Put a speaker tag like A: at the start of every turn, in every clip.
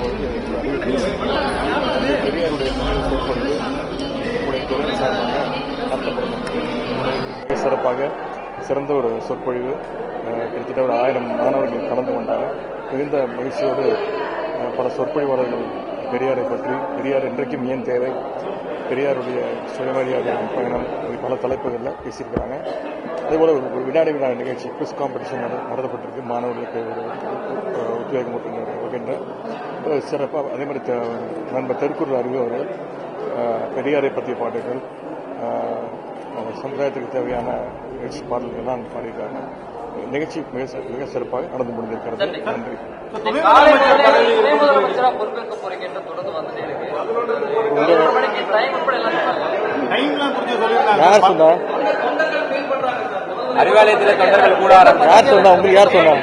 A: பொழுது அறிவித்துள்ளது பெரியாருடைய நினைவு சொற்பொழிவு நம்முடைய துறை சார்பாக நடத்தப்படும் மிக சிறப்பாக சிறந்த ஒரு சொற்பொழிவு. கிட்டத்தட்ட ஒரு ஆயிரம் மாணவர்கள் கலந்து கொண்டாங்க. மிகுந்த மகிழ்ச்சியோடு பல சொற்பொழிவாளர்கள் பெரியாரை பற்றி. பெரியார் இன்றைக்கும் ஏன் தேவை? பெரியாருடைய சுயமரியாதை பயணம் பல தலைப்புகளில் பேசியிருக்கிறாங்க. அதேபோல ஒரு வினாடி வினா நிகழ்ச்சி குவிஸ் காம்படிஷன் நடத்தப்பட்டிருக்கு. மாணவர்களுக்கு ஒரு உத்வேகம் வகின்ற சிறப்பாக அதே மாதிரி நண்பர் தெருக்குறள் அறிவு அவர்கள் பெரியாரை பற்றிய பாட்டுகள் சமுதாயத்துக்கு தேவையான நிகழ்ச்சி பாடல்கள்லாம் பாடியிருக்காங்க. நிகழ்ச்சி மிக மிக சிறப்பாக நடந்து முடிந்திருக்கிறது. நன்றி. யார் சொன்னா?
B: அறிவாலயத்தில் தொண்டர்கள் கூட
A: யார் சொன்னா? உங்களுக்கு யார் சொன்னா?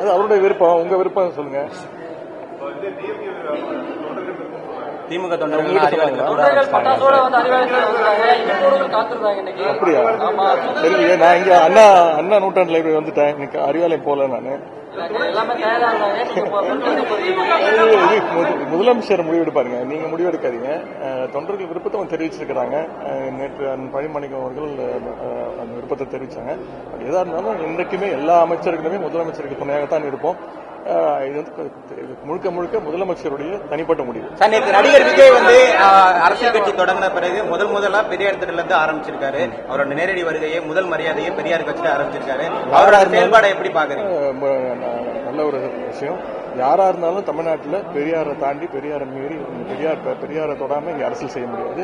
A: அது அவருடைய விருப்பம். உங்க விருப்பம் சொல்லுங்க.
B: திமுக தொண்டர்கள்
A: அப்படியா? நான் இங்க அண்ணா அண்ணா நூற்றாண்டு லைப்ரரி வந்துட்டேன். எனக்கு அறிவாலயம் போல நான். முதலமைச்சர் முடிவெடுப்பாருங்க நீங்க முடிவெடுக்காதீங்க தொண்டர்கள் விருப்பத்தை தெரிவிச்சிருக்கிறாங்க. நேற்று அண்ணன் பழிமணிக்கம் அவர்கள் அந்த விருப்பத்தை தெரிவிச்சாங்க. அது எதா இருந்தாலும் இன்றைக்குமே எல்லா அமைச்சர்களுமே முதலமைச்சருக்கு துணையாகத்தான் இருப்போம். இது வந்து முழுக்க முழுக்க முதலமைச்சருடைய தனிப்பட்ட முடிவு.
B: சார் நேற்று நடிகர் விஜய் வந்து அரசியல் கட்சி தொடங்கின பிறகு முதல் முதலா பெரியார் திடல இருந்து ஆரம்பிச்சிருக்காரு. அவரோட நேரடி வருகையை முதல் மரியாதையை பெரியார் கட்சியில ஆரம்பிச்சிருக்காரு. அவரோட செயல்பாடை எப்படி பாக்குறீங்க
A: நல்ல ஒரு விஷயம். யாரா இருந்தாலும் தமிழ்நாட்டில் பெரியாரை தாண்டி பெரியாரை மீறி பெரியார் பெரியாரை தொடாம இங்க அரசியல் செய்ய முடியாது.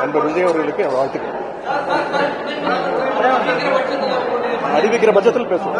A: நண்பர் விஜய் அவர்களுக்கு வாழ்த்துக்கள். அறிவிக்கிற பட்சத்தில் பேசுவோம்.